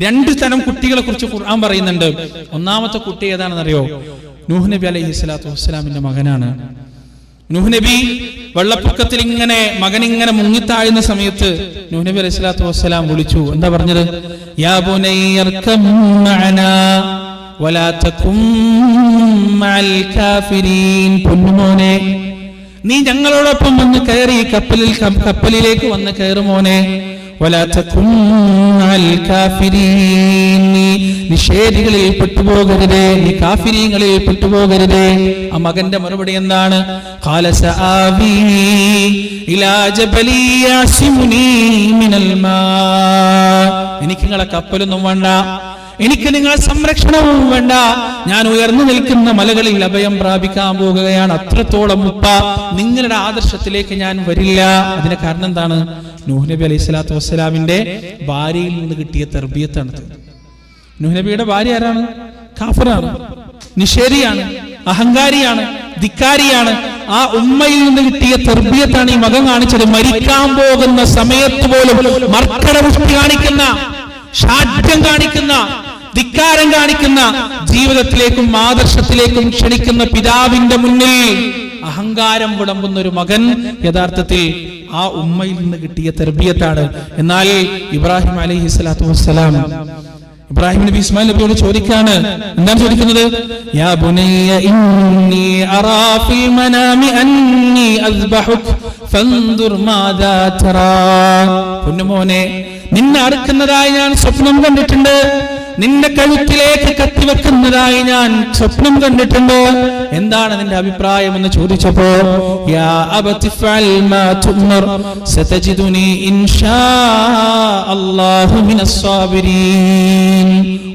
രണ്ട് തരം കുട്ടികളെ കുറിച്ച് ഖുർആൻ പറയുന്നുണ്ട്. ഒന്നാമത്തെ കുട്ടി ഏതാണെന്നറിയോ? നൂഹ് നബി അലൈഹി സ്വലാത്തു വസ്സലാമിന്റെ മകനാണ്. നൂഹ് നബി വെള്ളപ്പൊക്കത്തിൽ ഇങ്ങനെ മകൻ ഇങ്ങനെ മുങ്ങിത്താഴുന്ന സമയത്ത് നൂഹ് നബി അലൈഹി സ്വലാത്തു വസ്സലാം വിളിച്ചു. എന്താ പറഞ്ഞത്? പൊന്നുമോനെ നീ ഞങ്ങളോടൊപ്പം വന്ന് കയറി കപ്പലിൽ കപ്പലിലേക്ക് വന്ന് കയറുമോനെ. നീ നിഷേധികളിൽ പെട്ടുപോകരുത് നീ കാഫിരീങ്ങളിൽ പെട്ടുപോകരുത്. ആ മകന്റെ മറുപടി എന്താണ്? എനിക്ക് നിങ്ങളെ കപ്പലൊന്നും വേണ്ട. എനിക്ക് നിങ്ങളെ സംരക്ഷണവും വേണ്ട. ഞാൻ ഉയർന്നു നിൽക്കുന്ന മലകളിൽ അഭയം പ്രാപിക്കാൻ പോകുകയാണ്. അത്രത്തോളം ഉപ്പ നിങ്ങളുടെ ആദർശത്തിലേക്ക് ഞാൻ വരില്ല. അതിന് കാരണം എന്താണ്? നൂഹ് നബി അലൈഹി സ്വലാത്തു വസ്സലാമിന്റെ ഭാര്യയിൽ നിന്ന് കിട്ടിയ തെർബിയത്താണത്. നൂഹ് നബിയുടെ ഭാര്യ ആരാണ്? കാഫറാണ്. നിഷേരിയാണ് അഹങ്കാരിയാണ് ധിക്കാരിയാണ്. ആ ഉമ്മയിൽ നിന്ന് കിട്ടിയ തെർബിയത്താണ് ഈ മകൻ കാണിച്ചത്. മരിക്കാൻ പോകുന്ന സമയത്ത് പോലും മർക്കട കാണിക്കുന്ന ഷാഠ്യം കാണിക്കുന്ന ധിക്കാരം കാണിക്കുന്ന ജീവിതത്തിലേക്കും ആദർശത്തിലേക്കും ക്ഷണിക്കുന്ന പിതാവിന്റെ മുന്നിൽ അഹങ്കാരം വിളമ്പുന്ന ഒരു മകൻ യഥാർത്ഥത്തിൽ ആ ഉമ്മയിൽ നിന്ന് കിട്ടിയ തെർബിയത്താണ്. എന്നാൽ ഇബ്രാഹിം അലൈഹി സ്വലാത്തു വസ്സലാം ഇബ്രാഹിം നബി ഇസ്മായിൽ നബിയോട് ചോദിക്കാണ്. എന്താണ് ചോദിക്കുന്നത്? യാ ബുനയ്യ ഇന്നി അറാ ഫിൽ മനാമി അന്നി ഫൻദുർ പൊന്നുമോനെ നിന്നെ അറുക്കുന്നതായി ഞാൻ സ്വപ്നം കണ്ടിട്ടുണ്ട്. നിന്റെ കഴുത്തിലേക്ക് കത്തിവെക്കുന്നതായി ഞാൻ സ്വപ്നം കണ്ടിട്ടുണ്ട്? എന്താണ് നിന്റെ അഭിപ്രായം എന്ന് ചോദിച്ചപ്പോ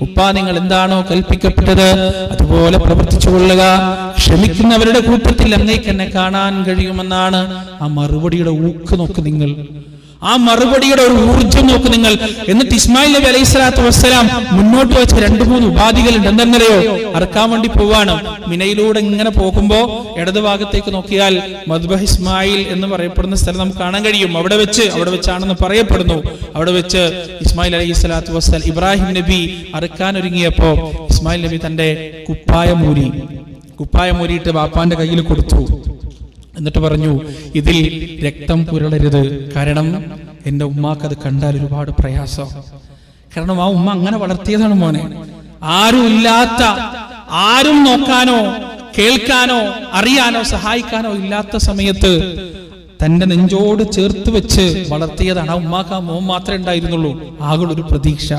ഉപ്പാ നിങ്ങൾ എന്താണോ കൽപ്പിക്കപ്പെട്ടത് അതുപോലെ പ്രവർത്തിച്ചു കൊള്ളുക. ക്ഷമിക്കുന്നവരുടെ കൂട്ടത്തിൽ അങ്ങേക്ക് എന്നെ കാണാൻ കഴിയുമെന്നാണ് ആ മറുപടിയുടെ ഊക്ക് നോക്ക് നിങ്ങൾ. ആ മറുപടിയുടെ ഒരു ഊർജം നോക്ക് നിങ്ങൾ. എന്നിട്ട് ഇസ്മായിൽ നബി അലൈഹി സ്വലാത്തു വസ്സലാം മുന്നോട്ട് വെച്ച രണ്ടു മൂന്ന് ഉപാധികളുണ്ട്. എന്തെന്നറിയോ? അറക്കാൻ വേണ്ടി പോവാണ്. മിനയിലൂടെ ഇങ്ങനെ പോകുമ്പോ ഇടതുഭാഗത്തേക്ക് നോക്കിയാൽ മദ്ബഹ് ഇസ്മായിൽ എന്ന് പറയപ്പെടുന്ന സ്ഥലം നമുക്ക് കാണാൻ കഴിയും. അവിടെ വെച്ച് അവിടെ വെച്ചാണെന്ന് പറയപ്പെടുന്നു. അവിടെ വെച്ച് ഇസ്മായിൽ അലൈഹി സ്വലാത്തു വസ്സലാം ഇബ്രാഹിം നബി അറുക്കാൻ ഒരുങ്ങിയപ്പോ ഇസ്മായിൽ നബി തന്റെ കുപ്പായ മൂരിയിട്ട് ബാപ്പാന്റെ കയ്യിൽ കൊടുത്തു. എന്നിട്ട് പറഞ്ഞു ഇതിൽ രക്തം പുരളരുത്. കാരണം എന്റെ ഉമ്മാക്ക് അത് കണ്ടാൽ ഒരുപാട് പ്രയാസം. കാരണം ആ ഉമ്മ അങ്ങനെ വളർത്തിയതാണ് മോനെ. ആരും ഇല്ലാത്ത ആരും നോക്കാനോ കേൾക്കാനോ അറിയാനോ സഹായിക്കാനോ ഇല്ലാത്ത സമയത്ത് തന്റെ നെഞ്ചോട് ചേർത്ത് വെച്ച് വളർത്തിയതാണ് ആ ഉമ്മാക്ക് ആ മോൻ മാത്രമേ ഉണ്ടായിരുന്നുള്ളൂ. ആകുള്ളൊരു പ്രതീക്ഷ.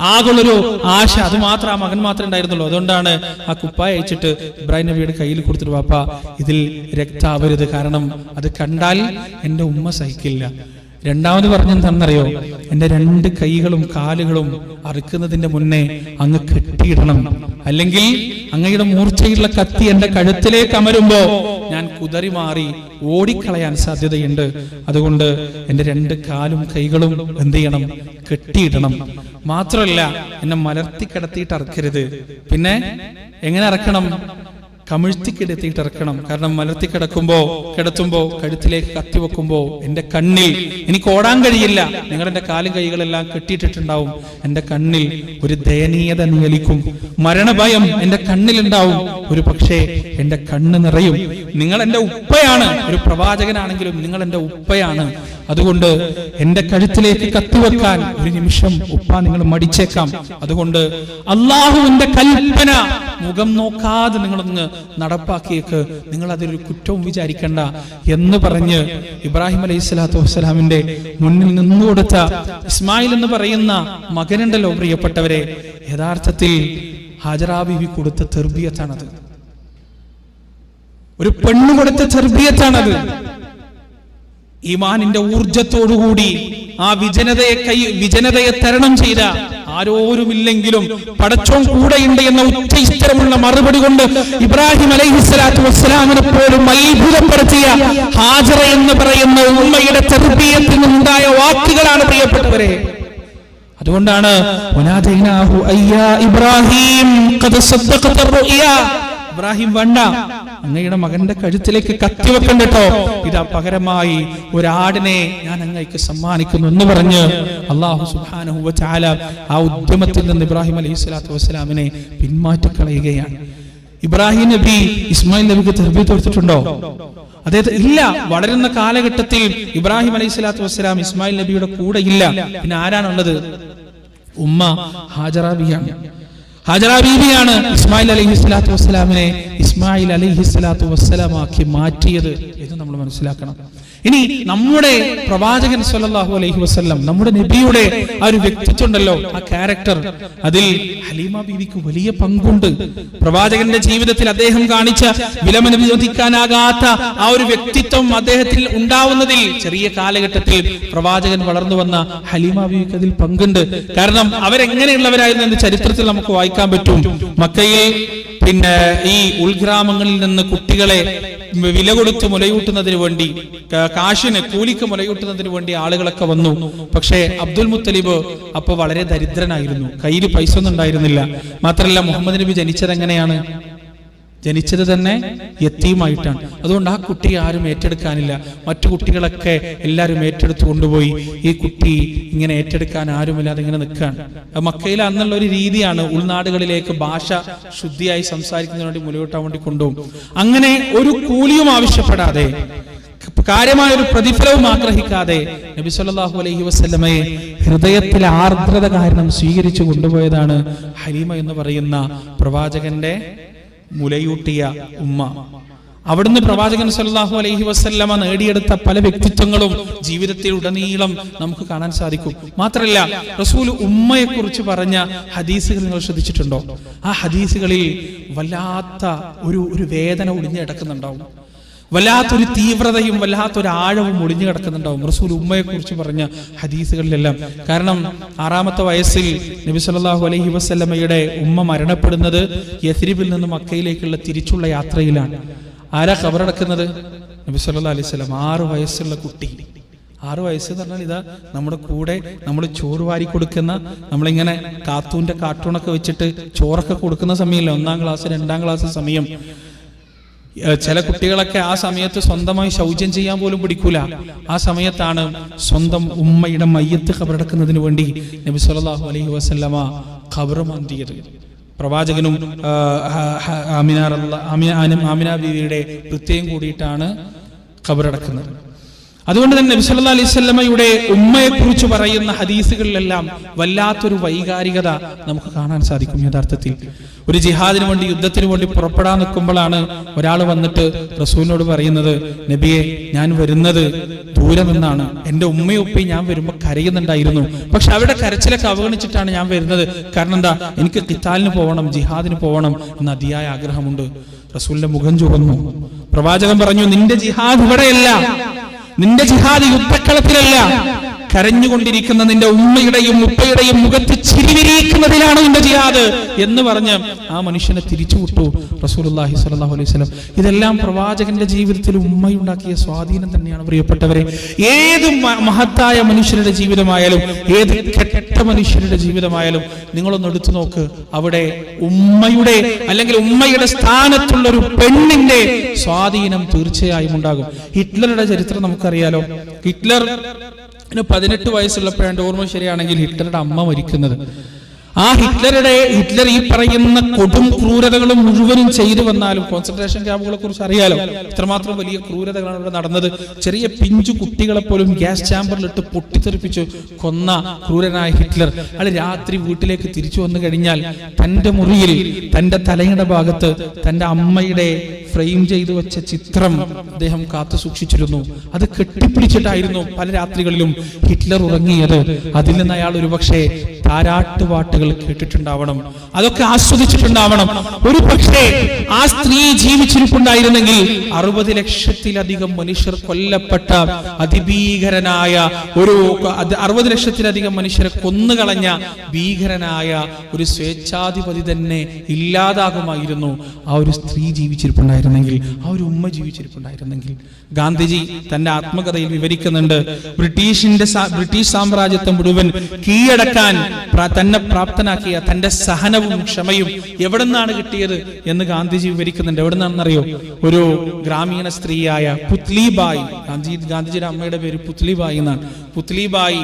ആകുള്ളൊരു ആശ. അത് മാത്രം ആ മകൻ മാത്രമേ ഉണ്ടായിരുന്നുള്ളൂ. അതുകൊണ്ടാണ് ആ കുപ്പായ അയച്ചിട്ട് ഇബ്രാഹിം നബിയുടെ കയ്യിൽ കൊടുത്തിട്ട് വാപ്പ ഇതിൽ രക്താവരുത്. കാരണം അത് കണ്ടാൽ എന്റെ ഉമ്മ സഹിക്കില്ല. രണ്ടാമത് പറഞ്ഞെന്താണെന്നറിയോ എന്റെ രണ്ട് കൈകളും കാലുകളും അറുക്കുന്നതിന്റെ മുന്നേ അങ്ങ് കെട്ടിയിടണം. അല്ലെങ്കിൽ അങ്ങയുടെ മൂർച്ചയുള്ള കത്തി എന്റെ കഴുത്തിലേക്ക് അമരുമ്പോ ഞാൻ കുതറി മാറി ഓടിക്കളയാൻ സാധ്യതയുണ്ട്. അതുകൊണ്ട് എന്റെ രണ്ട് കാലും കൈകളും എന്ത് ചെയ്യണം? കെട്ടിയിടണം. മാത്രമല്ല എന്നെ മലർത്തി കിടത്തിയിട്ട് അറക്കരുത്. പിന്നെ എങ്ങനെ അറക്കണം? കമിഴ്ത്തി കിടത്തിയിട്ട് ഇറക്കണം കാരണം മലർത്തി കിടക്കുമ്പോ കിടത്തുമ്പോ കഴുത്തിലേക്ക് കത്തി വെക്കുമ്പോ എന്റെ കണ്ണിൽ എനിക്ക് ഓടാൻ കഴിയില്ല. എന്റെ കാലും കൈകളെല്ലാം കെട്ടിയിട്ടിട്ടുണ്ടാവും. എന്റെ കണ്ണിൽ ഒരു ദയനീയത നിയലിക്കും മരണഭയം എന്റെ കണ്ണിലുണ്ടാവും. ഒരു പക്ഷേ എന്റെ കണ്ണ് നിറയും. നിങ്ങൾ എന്റെ ഉപ്പയാണ്. ഒരു പ്രവാചകനാണെങ്കിലും നിങ്ങൾ എന്റെ ഉപ്പയാണ്. അതുകൊണ്ട് എന്റെ കഴുത്തിലേക്ക് കത്തിവെക്കാൻ ഒരു നിമിഷം ഉപ്പ നിങ്ങൾ മടിച്ചേക്കാം. അതുകൊണ്ട് അള്ളാഹുവിന്റെ കൽപ്പന മുഖം നോക്കാതെ നിങ്ങളൊന്ന് നടപ്പാക്കിയേക്ക്. നിങ്ങൾ അതിലൊരു കുറ്റവും വിചാരിക്കണ്ട എന്ന് പറഞ്ഞ് ഇബ്രാഹിം അലൈഹി സ്വലാത്തു വസ്സലാമിന്റെ മുന്നിൽ നിന്നു കൊടുത്ത ഇസ്മായിൽ എന്ന് പറയുന്ന മകനുണ്ടല്ലോ പ്രിയപ്പെട്ടവരെ. യഥാർത്ഥത്തിൽ ഹാജറാ ബീവി കൊടുത്ത തെർബിയത്താണത്. ഒരു പെണ്ണ് കൊടുത്ത തെർബിയത്താണത്. ഈമാനിന്റെ ഊർജത്തോടുകൂടി ആ വിജനതയെ കൈ വിജനതയെ തരണം ചെയ്ത ആരോരുമില്ലെങ്കിലും പടച്ചോൻ കൂടെയുണ്ട് എന്ന ഉച്ചയിഷ്ടമുള്ള മറുപടി കൊണ്ട് ഇബ്രാഹിം അലൈഹിസ്സലാത്തു വസ്സലാമിനെ പോലും അത്ഭുതപ്പെടുത്തിയ ഹാജറ എന്ന് പറയുന്ന ഉമ്മയുടെ ചെറുപ്പീയത്തിൽ നിന്നുണ്ടായ വാക്കുകളാണ് പ്രിയപ്പെട്ടവരെ. അതുകൊണ്ടാണ് ഇബ്രാഹിം ഇബ്രാഹിം വേണ്ട. അങ്ങയുടെ മകന്റെ കഴുത്തിലേക്ക് കത്തി വെക്കണ്ടോ ഇതാ പകരമായി ഒരാടിനെ ഞാൻ അങ്ങയ്ക്ക് സമ്മാനിക്കുന്നു എന്ന് പറഞ്ഞ് അള്ളാഹു തആല ആ ഉദ്യമത്തിൽ നിന്ന് ഇബ്രാഹിം അലൈഹി സ്വലാത്തു വസ്സലാമിനെ പിന്മാറ്റിക്കളയുകയാണ്. ഇബ്രാഹിം നബി ഇസ്മായിൽ നബിക്ക് തെർബി കൊടുത്തിട്ടുണ്ടോ? അദ്ദേഹത്തെ ഇല്ല. വളരുന്ന കാലഘട്ടത്തിൽ ഇബ്രാഹിം അലൈഹി സ്വലാത്തു വസ്സലാം ഇസ്മായിൽ നബിയുടെ കൂടെ ഇല്ല. പിന്നെ ആരാണുള്ളത്? ഉമ്മ ഹാജറ ബിയാണ് ഹാജറ ബീബിയാണ് ഇസ്മായിൽ അലഹി സ്വലാത്തു വസ്സലാമിനെ ഇസ്മായിൽ അലഹി സ്വലാത്തു വസ്സലാമാക്കി മാറ്റിയത് എന്ന് നമ്മൾ മനസ്സിലാക്കണം. ഇനി നമ്മുടെ പ്രവാചകൻ സല്ലാഹു അലൈഹി വസല്ലം നമ്മുടെ നബിയുടെ ആ ഒരു വ്യക്തിത്വം ഉണ്ടല്ലോ ആ ക്യാരക്ടർ അതിൽ ഹലീമ ബീവിക്ക് വലിയ പങ്കുണ്ട്. പ്രവാചകന്റെ ജീവിതത്തിൽ അദ്ദേഹം കാണിച്ച വിലമനുവദിക്കാനാകാത്ത ആ ഒരു വ്യക്തിത്വം അദ്ദേഹത്തിൽ ഉണ്ടാവുന്നതിൽ ചെറിയ കാലഘട്ടത്തിൽ പ്രവാചകൻ വളർന്നു വന്ന ഹലീമ ബീവിക്ക് അതിൽ പങ്കുണ്ട്. കാരണം അവരെങ്ങനെയുള്ളവരായിരുന്നു എന്ന് ചരിത്രത്തിൽ നമുക്ക് വായിക്കാൻ പറ്റും. മക്കയിൽ പിന്നെ ഈ ഉൾഗ്രാമങ്ങളിൽ നിന്ന് കുട്ടികളെ വില കൊടുത്ത് മുലയൂട്ടുന്നതിന് വേണ്ടി കാശിന് കൂലിക്ക് മുലയൂട്ടുന്നതിന് വേണ്ടി ആളുകളൊക്കെ വന്നു. പക്ഷേ അബ്ദുൽ മുത്തലിബ് അപ്പൊ വളരെ ദരിദ്രനായിരുന്നു. കയ്യിൽ പൈസ ഒന്നും ഉണ്ടായിരുന്നില്ല. മാത്രമല്ല മുഹമ്മദ് നബി ജനിച്ചത് എങ്ങനെയാണ് ജനിച്ചത് തന്നെ യത്തീമായിട്ടാണ്. അതുകൊണ്ട് ആ കുട്ടി ആരും ഏറ്റെടുക്കാനില്ല. മറ്റു കുട്ടികളൊക്കെ എല്ലാവരും ഏറ്റെടുത്ത് കൊണ്ടുപോയി ഈ കുട്ടി ഇങ്ങനെ ഏറ്റെടുക്കാൻ ആരുമില്ലാതെ ഇങ്ങനെ നിൽക്കുകയാണ്. മക്കയിൽ അന്നുള്ള ഒരു രീതിയാണ് ഉൾനാടുകളിലേക്ക് ഭാഷ ശുദ്ധിയായി സംസാരിക്കുന്നതിന് വേണ്ടി മുലയൂട്ടാൻ വേണ്ടി കൊണ്ടുപോകും. അങ്ങനെ ഒരു കൂലിയും ആവശ്യപ്പെടാതെ കാര്യമായ ഒരു പ്രതിഫലവും ആഗ്രഹിക്കാതെ നബി സല്ലാഹു അലൈഹി വസ്ലമയെ ഹൃദയത്തിലെ ആർദ്രത കാരണം സ്വീകരിച്ചു കൊണ്ടുപോയതാണ് ഹലീമ എന്ന് പറയുന്ന പ്രവാചകന്റെ മുലയൂട്ടിയ ഉമ്മ. അവിടുന്ന് പ്രവാചകൻ സല്ലാഹു അലൈഹി വസല്ലമ നേടിയെടുത്ത പല വ്യക്തിത്വങ്ങളും ജീവിതത്തിൽ ഉടനീളം നമുക്ക് കാണാൻ സാധിക്കും. മാത്രമല്ല റസൂൽ ഉമ്മയെ കുറിച്ച് പറഞ്ഞ ഹദീസുകൾ നിങ്ങൾ ശ്രദ്ധിച്ചിട്ടുണ്ടോ? ആ ഹദീസുകളിൽ വല്ലാത്ത ഒരു ഒരു വേദന ഒളിഞ്ഞു കിടക്കുന്നുണ്ടാവും. വല്ലാത്തൊരു തീവ്രതയും വല്ലാത്തൊരു ആഴവും ഒളിഞ്ഞു കിടക്കുന്നുണ്ടാവും. റസൂൽ ഉമ്മയെ കുറിച്ച് പറഞ്ഞ ഹദീസുകളിലെല്ലാം. കാരണം ആറാമത്തെ വയസ്സിൽ നബി സല്ലാഹു അലൈഹി വസ്ലമയുടെ ഉമ്മ മരണപ്പെടുന്നത് യസ്രിബിൽ നിന്ന് മക്കയിലേക്കുള്ള തിരിച്ചുള്ള യാത്രയിലാണ്. ആരാ കബറടക്കുന്നത്? നബി സല്ലാ അലൈഹി സ്വലം ആറു വയസ്സുള്ള കുട്ടി. ആറു വയസ്സ് എന്ന് പറഞ്ഞാൽ ഇതാ നമ്മുടെ കൂടെ നമ്മൾ ചോറ് വാരി കൊടുക്കുന്ന നമ്മളിങ്ങനെ കാത്തൂന്റെ കാർട്ടൂണൊക്കെ വെച്ചിട്ട് ചോറൊക്കെ കൊടുക്കുന്ന സമയമല്ലേ? ഒന്നാം ക്ലാസ് രണ്ടാം ക്ലാസ് സമയം. ചില കുട്ടികളൊക്കെ ആ സമയത്ത് സ്വന്തമായി ശൗചം ചെയ്യാൻ പോലും പിടിക്കൂല. ആ സമയത്താണ് സ്വന്തം ഉമ്മയുടെ മയ്യത്ത് ഖബറടക്കുന്നതിന് വേണ്ടി നബി സല്ലല്ലാഹു അലൈഹി വസല്ലമ ഖബർ മാന്തിയത്. പ്രവാചകനും ആ, ഹ- ഹ- ആമിന ബീവിയുടെ കൃത്യം കൂടിയിട്ടാണ് ഖബറടക്കുന്നത് അതുകൊണ്ട് തന്നെ നബി സല്ലല്ലാഹു അലൈഹി വസല്ലമയുടെ ഉമ്മയെ കുറിച്ച് പറയുന്ന ഹദീസുകളിലെല്ലാം വല്ലാത്തൊരു വൈകാരികത നമുക്ക് കാണാൻ സാധിക്കും യഥാർത്ഥത്തിൽ. ഒരു ജിഹാദിന് വേണ്ടി യുദ്ധത്തിന് വേണ്ടി പുറപ്പെടാൻ നിൽക്കുമ്പോഴാണ് ഒരാൾ വന്നിട്ട് റസൂലിനോട് പറയുന്നത് നബിയെ ഞാൻ വരുന്നത് ദൂരെ നിന്നാണ് എന്റെ ഉമ്മയൊപ്പി ഞാൻ വരുമ്പോൾ കരയുന്നുണ്ടായിരുന്നു. പക്ഷെ അവിടെ കരച്ചിലൊക്കെ അവഗണിച്ചിട്ടാണ് ഞാൻ വരുന്നത്. കാരണം എന്താ? എനിക്ക് കിത്താലിന് പോകണം ജിഹാദിന് പോകണം എന്ന അതിയായ ആഗ്രഹമുണ്ട്. റസൂലിന്റെ മുഖം ചുവന്നു. പ്രവാചകൻ പറഞ്ഞു നിന്റെ ജിഹാദ് ഇവിടെയല്ല. നിന്റെ ജിഹാദ് യുദ്ധക്കളത്തിലല്ല. കരഞ്ഞുകൊണ്ടിരിക്കുന്ന നിന്റെ ഉമ്മയുടെയും ഉപ്പയുടെയും മുഖത്ത് ചിരിവിരിക്കുന്നതിലാണ് നിന്റെ ജിയാദ് എന്ന് പറഞ്ഞ് ആ മനുഷ്യനെ തിരിച്ചുവിട്ടു റസൂലുള്ളാഹി സ്വല്ലല്ലാഹു അലൈഹി വസല്ലം. ഇതെല്ലാം പ്രവാചകന്റെ ജീവിതത്തിൽ ഉമ്മയുണ്ടാക്കിയ സ്വാധീനം തന്നെയാണ് പ്രിയപ്പെട്ടവരെ. ഏത് മഹത്തായ മനുഷ്യരുടെ ജീവിതമായാലും ഏത് കെട്ട മനുഷ്യരുടെ ജീവിതമായാലും നിങ്ങളൊന്ന് എടുത്തു നോക്ക്. അവിടെ ഉമ്മയുടെ അല്ലെങ്കിൽ ഉമ്മയുടെ സ്ഥാനത്തുള്ള ഒരു പെണ്ണിന്റെ സ്വാധീനം തീർച്ചയായും ഉണ്ടാകും. ഹിറ്റ്ലറുടെ ചരിത്രം നമുക്കറിയാലോ. ഹിറ്റ്ലർ ന് പതിനെട്ട് വയസ്സുള്ളപ്പോഴാണ് ഓർമ്മ ശരിയാണെങ്കിൽ ഹിറ്റ്ലറുടെ അമ്മ മരിക്കുന്നത്. ആ ഹിറ്റ്ലറുടെ ഹിറ്റ്ലർ ഈ പറയുന്ന കൊടും ക്രൂരതകളും മുഴുവനും ചെയ്തു വന്നാലും കോൺസെൻട്രേഷൻ ക്യാമ്പുകളെ കുറിച്ച് അറിയാലോ? ഇത്രമാത്രം വലിയ ക്രൂരതകളാണ് ഇവിടെ നടന്നത്. ചെറിയ പിഞ്ചു കുട്ടികളെ പോലും ഗ്യാസ് ചാമ്പറിലിട്ട് പൊട്ടിത്തെറിപ്പിച്ച് കൊന്ന ക്രൂരനായ ഹിറ്റ്ലർ. അയാൾ രാത്രി വീട്ടിലേക്ക് തിരിച്ചു വന്നു കഴിഞ്ഞാൽ തന്റെ മുറിയിൽ തന്റെ തലയുടെ ഭാഗത്ത് തന്റെ അമ്മയുടെ ഫ്രെയിം ചെയ്തു വെച്ച ചിത്രം അദ്ദേഹം കാത്തു സൂക്ഷിച്ചിരുന്നു. അത് കെട്ടിപ്പിടിച്ചിട്ടായിരുന്നു പല രാത്രികളിലും ഹിറ്റ്ലർ ഉറങ്ങിയത്. അതിൽ നിന്ന് അയാൾ ഒരുപക്ഷെ താരാട്ടുപാട്ടുകൾ കേട്ടിട്ടുണ്ടാവണം. അതൊക്കെ ആസ്വദിച്ചിട്ടുണ്ടാവണം. ഒരു പക്ഷേ ആ സ്ത്രീ ജീവിച്ചിരിപ്പുണ്ടായിരുന്നെങ്കിൽ അറുപത് ലക്ഷത്തിലധികം മനുഷ്യർ കൊല്ലപ്പെട്ട അതിഭീകരനായ ഒരു അറുപത് ലക്ഷത്തിലധികം മനുഷ്യരെ കൊന്നുകളഞ്ഞ ഭീകരനായ ഒരു സ്വേച്ഛാധിപതി തന്നെ ഇല്ലാതാകുമായിരുന്നു. ആ ഒരു സ്ത്രീ ജീവിച്ചിരിപ്പുണ്ടായിരുന്നെങ്കിൽ ആ ഒരു ഉമ്മ ജീവിച്ചിരിപ്പുണ്ടായിരുന്നെങ്കിൽ. ഗാന്ധിജി തന്റെ ആത്മകഥയിൽ വിവരിക്കുന്നുണ്ട് ബ്രിട്ടീഷിന്റെ ബ്രിട്ടീഷ് സാമ്രാജ്യത്വം മുഴുവൻ കീഴടക്കാൻ തന്നെ പ്രാപ്തനാക്കിയ തന്റെ സഹനവും ക്ഷമയും എവിടെ നിന്നാണ് കിട്ടിയത് എന്ന് ഗാന്ധിജി വിവരിക്കുന്നുണ്ട്. എവിടെ നിന്നാണെന്നറിയോ ഒരു ഗ്രാമീണ സ്ത്രീയായ പുത്ലിബായി ഗാന്ധിജി ഗാന്ധിജിയുടെ അമ്മയുടെ പേര് പുത്ലിബായി എന്നാണ്. പുത്ലിബായി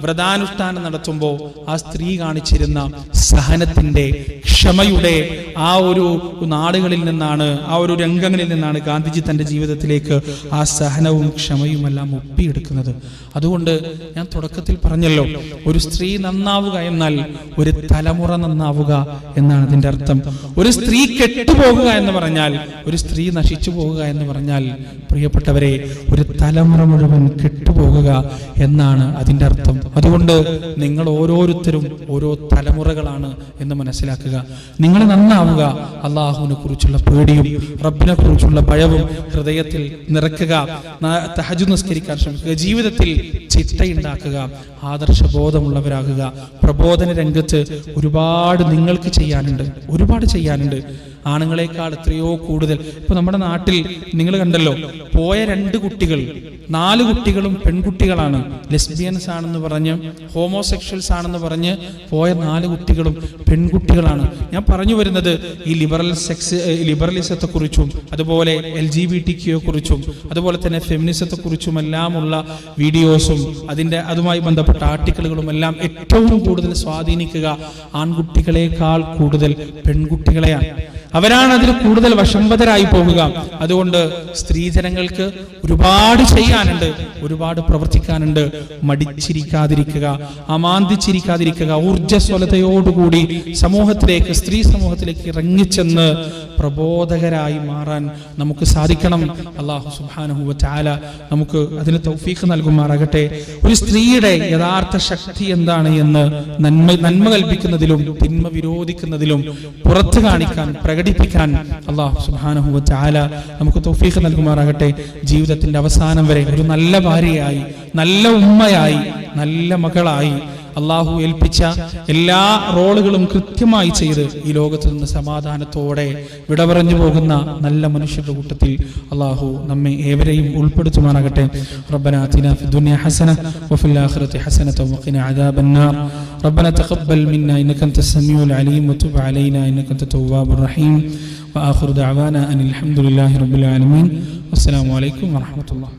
വ്രതാനുഷ്ഠാനം നടത്തുമ്പോൾ ആ സ്ത്രീ കാണിച്ചിരുന്ന സഹനത്തിന്റെ ക്ഷമയുടെ ആ ഒരു നാടുകളിൽ നിന്നാണ് ആ ഒരു രംഗങ്ങളിൽ നിന്നാണ് ഗാന്ധിജി തന്റെ ജീവിതത്തിലേക്ക് ആ സഹനവും ക്ഷമയുമെല്ലാം ഒപ്പിയെടുക്കുന്നത്. അതുകൊണ്ട് ഞാൻ തുടക്കത്തിൽ പറഞ്ഞല്ലോ ഒരു സ്ത്രീ നന്നാവുക എന്നാൽ ഒരു തലമുറ നന്നാവുക എന്നാണ് അതിന്റെ അർത്ഥം. ഒരു സ്ത്രീ കെട്ടുപോകുക എന്ന് പറഞ്ഞാൽ ഒരു സ്ത്രീ നശിച്ചു പോകുക എന്ന് പറഞ്ഞാൽ പ്രിയപ്പെട്ടവരെ ഒരു തലമുറ മുഴുവൻ കെട്ടുപോകുക എന്നാണ് അതിന്റെ അർത്ഥം. അതുകൊണ്ട് നിങ്ങൾ ഓരോരുത്തരും ഓരോ തലമുറകളാണ് എന്ന് മനസ്സിലാക്കുക. നിങ്ങൾ നന്നാവുക. അള്ളാഹുവിനെ കുറിച്ചുള്ള പേടിയും റബ്ബിനെ കുറിച്ചുള്ള ഭയവും ഹൃദയത്തിൽ നിറക്കുക തഹജു നിസ്കരിക്കാൻ ശ്രമിക്കുക. ജീവിതത്തിൽ ചിട്ടയുണ്ടാക്കുക. ആദർശബോധമുള്ളവരാകുക. പ്രബോധന രംഗത്ത് ഒരുപാട് നിങ്ങൾക്ക് ചെയ്യാനുണ്ട്. ഒരുപാട് ചെയ്യാനുണ്ട്. ആണുങ്ങളെക്കാൾ എത്രയോ കൂടുതൽ. ഇപ്പൊ നമ്മുടെ നാട്ടിൽ നിങ്ങൾ കണ്ടല്ലോ പോയ രണ്ട് കുട്ടികൾ നാല് കുട്ടികളും പെൺകുട്ടികളാണ്. ലെസ്ബിയൻസ് ആണെന്ന് പറഞ്ഞ് ഹോമോസെക്ഷൽസ് ആണെന്ന് പറഞ്ഞ് പോയ നാല് കുട്ടികളും പെൺകുട്ടികളാണ്. ഞാൻ പറഞ്ഞു വരുന്നത് ഈ ലിബറൽ സെക്സ് ലിബറലിസത്തെക്കുറിച്ചും അതുപോലെ എൽ ജി ബി ടി കുറിച്ചും അതുപോലെ തന്നെ ഫെമിനിസത്തെക്കുറിച്ചും എല്ലാമുള്ള വീഡിയോസും അതിന്റെ അതുമായി ബന്ധപ്പെട്ട ആർട്ടിക്കിളുകളും എല്ലാം ഏറ്റവും കൂടുതൽ സ്വാധീനിക്കുക ആൺകുട്ടികളെക്കാൾ കൂടുതൽ പെൺകുട്ടികളെയാണ്. അവരാണ് അതിൽ കൂടുതൽ വശംവതരായി പോകുക അതുകൊണ്ട് സ്ത്രീജനങ്ങൾക്ക് ഒരുപാട് ചെയ്യാനുണ്ട് ഒരുപാട് പ്രവർത്തിക്കാനുണ്ട്. മടിച്ചിരിക്കാതിരിക്കുക അമാന്തിച്ചിരിക്കാതിരിക്കുക ഊർജസ്വലതയോടുകൂടി സമൂഹത്തിലേക്ക് സ്ത്രീ സമൂഹത്തിലേക്ക് ഇറങ്ങിച്ചെന്ന് പ്രബോധകരായി മാറാൻ നമുക്ക് സാധിക്കണം. അള്ളാഹു സുബാനഹുവ ചാല നമുക്ക് അതിന് തൗഫീഖ് നൽകുമാറാകട്ടെ. ഒരു സ്ത്രീയുടെ യഥാർത്ഥ ശക്തി എന്താണ് എന്ന് നന്മ നന്മ കൽപ്പിക്കുന്നതിലും തിന്മ വിരോധിക്കുന്നതിലും പുറത്തു കാണിക്കാൻ പ്രകടിപ്പിക്കാൻ അള്ളാഹു സുബാനഹുവ ചാല നമുക്ക് തൗഫീഖ് നൽകുമാറാകട്ടെ. ജീവിതത്തിന്റെ അവസാനം വരെ ഒരു നല്ല ഭാര്യയായി നല്ല ഉമ്മയായി നല്ല മകളായി അള്ളാഹു ഏൽപ്പിച്ച എല്ലാ റോളുകളും കൃത്യമായി ചെയ്ത് ഈ ലോകത്ത് നിന്ന് സമാധാനത്തോടെ വിട പറഞ്ഞു പോകുന്ന നല്ല മനുഷ്യരുടെ കൂട്ടത്തിൽ അള്ളാഹു നമ്മെ ഏവരെയും ഉൾപ്പെടുത്തുമാറാകട്ടെ ربنا آتنا في الدنيا حسنة وفي الآخرة حسنة وقنا عذاب النار ربنا تقبل منا إنك أنت السميع العليم وتب علينا إنك أنت التواب الرحيم وآخر دعوانا أن الحمد لله رب العالمين والسلام عليكم ورحمة الله